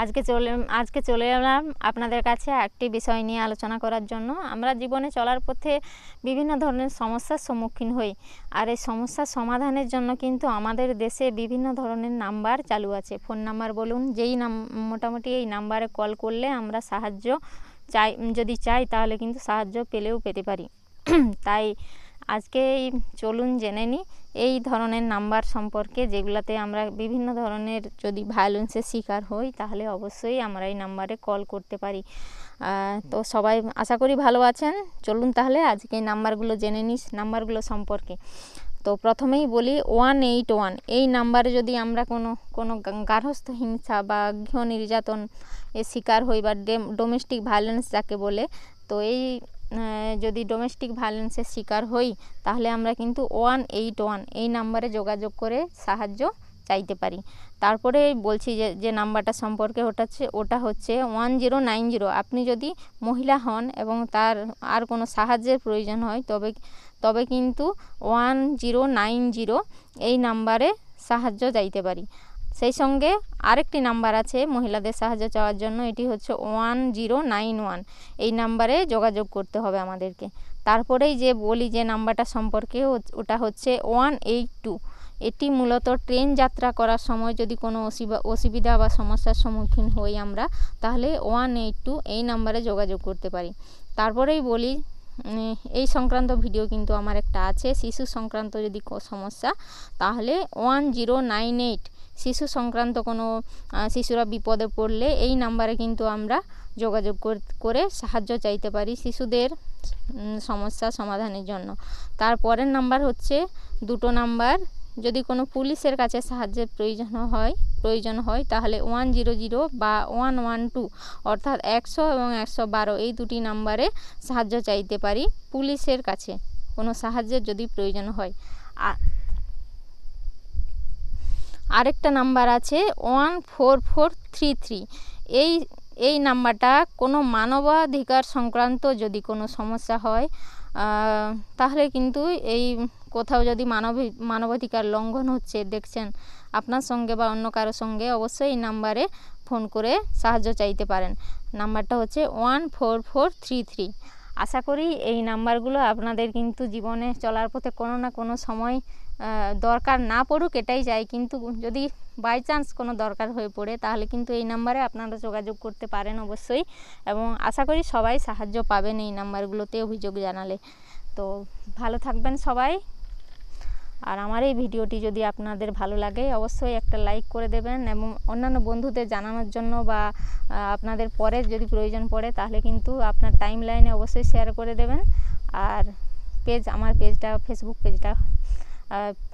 আজকে চলে আজকে চলে এলাম আপনাদের কাছে একটি বিষয় নিয়ে আলোচনা করার জন্য। আমরা জীবনে চলার পথে বিভিন্ন ধরনের সমস্যার সম্মুখীন হই। আর এই সমস্যার সমাধানের জন্য কিন্তু আমাদের দেশে বিভিন্ন ধরনের নাম্বার চালু আছে। ফোন নাম্বার বলুন, যেই নাম, মোটামুটি এই নাম্বারে কল করলে আমরা সাহায্য চাই, যদি চাই তাহলে কিন্তু সাহায্য পেলেও পেতে পারি। তাই আজকে এই চলুন জেনে নিই এই ধরনের নাম্বার সম্পর্কে যেগুলাতে আমরা বিভিন্ন ধরনের যদি ভায়োলেন্সের শিকার হই, তাহলে অবশ্যই আমরা এই নাম্বারে কল করতে পারি। তো সবাই আশা করি ভালো আছেন। চলুন তাহলে আজকে এই নাম্বারগুলো জেনে নিস নাম্বারগুলো সম্পর্কে। তো প্রথমেই বলি ওয়ান এইট ওয়ান এই নাম্বারে যদি আমরা কোনো কোনো গার্হস্থ হিংসা বা গৃহ নির্যাতন এর শিকার হই বা ডোমেস্টিক ভায়োলেন্স যাকে বলে, তো এই যদি ডোমেস্টিক ভায়োলেন্সের শিকার হই, তাহলে আমরা কিন্তু ওয়ান এইট ওয়ান এই নাম্বারে যোগাযোগ করে সাহায্য চাইতে পারি। তারপরে বলছি যে যে নাম্বারটা সম্পর্কে ওটা হচ্ছে ওটা হচ্ছে ওয়ান জিরো নাইন জিরো আপনি যদি মহিলা হন এবং তার আর কোনো সাহায্যের প্রয়োজন হয়, তবে তবে কিন্তু ওয়ান জিরো নাইন জিরো এই নাম্বারে সাহায্য চাইতে পারি। সেই সঙ্গে আরেকটি নাম্বার আছে মহিলাদের সাহায্য চাওয়ার জন্য, এটি হচ্ছে ওয়ান জিরো নাইন ওয়ান। এই নাম্বারে যোগাযোগ করতে হবে আমাদেরকে। তারপরেই যে বলি যে নাম্বারটা সম্পর্কে ওটা হচ্ছে ওয়ান এইট টু। এটি মূলত ট্রেন যাত্রা করার সময় যদি কোনো অসুবিধা বা সমস্যার সম্মুখীন হই আমরা, তাহলে ওয়ান এইট টু এই নাম্বারে যোগাযোগ করতে পারি। তারপরেই বলি এই সংক্রান্ত ভিডিও কিন্তু আমার একটা আছে। শিশু সংক্রান্ত যদি সমস্যা, তাহলে ওয়ান জিরো নাইন এইট শিশু সংক্রান্ত কোনো শিশুরা বিপদে পড়লে এই নাম্বারে কিন্তু আমরা যোগাযোগ করে সাহায্য চাইতে পারি শিশুদের সমস্যা সমাধানের জন্য। তারপরের নাম্বার হচ্ছে দুটো নাম্বার। যদি কোনো পুলিশের কাছে সাহায্যের প্রয়োজন হয় প্রয়োজন হয় তাহলে ওয়ান জিরো জিরো বা ওয়ান ওয়ান টু অর্থাৎ একশো এবং একশো বারো এই দুটি নাম্বারে সাহায্য চাইতে পারি পুলিশের কাছে। কোনো সাহায্যের যদি প্রয়োজন হয়। আরেকটা নাম্বার আছে one four four three three. এই এই নাম্বারটা কোনো মানবাধিকার সংক্রান্ত যদি কোনো সমস্যা হয় তাহলে কিন্তু এই কোথাও যদি মানবি, মানবাধিকার লঙ্ঘন হচ্ছে, দেখছেন আপনার সঙ্গে বা অন্য কারোর সঙ্গে, অবশ্যই এই নাম্বারে ফোন করে সাহায্য চাইতে পারেন। নাম্বারটা হচ্ছে one four four three three. আশা করি এই নাম্বারগুলো আপনাদের কিন্তু জীবনে চলার পথে কোনো না কোনো সময় দরকার না পড়ুক, এটাই চাই। কিন্তু যদি বাই চান্স কোনো দরকার হয়ে পড়ে, তাহলে কিন্তু এই নাম্বারে আপনারা যোগাযোগ করতে পারেন অবশ্যই। এবং আশা করি সবাই সাহায্য পাবেন এই নাম্বারগুলোতে অভিযোগ জানালে। তো ভালো থাকবেন সবাই। আর আমার এই ভিডিওটি যদি আপনাদের ভালো লাগে, অবশ্যই একটা লাইক করে দেবেন এবং অন্যান্য বন্ধুদের জানানোর জন্য বা আপনাদের পরে যদি প্রয়োজন পড়ে তাহলে কিন্তু আপনার টাইম লাইনে অবশ্যই শেয়ার করে দেবেন। আর পেজ আমার পেজটা ফেসবুক পেজটা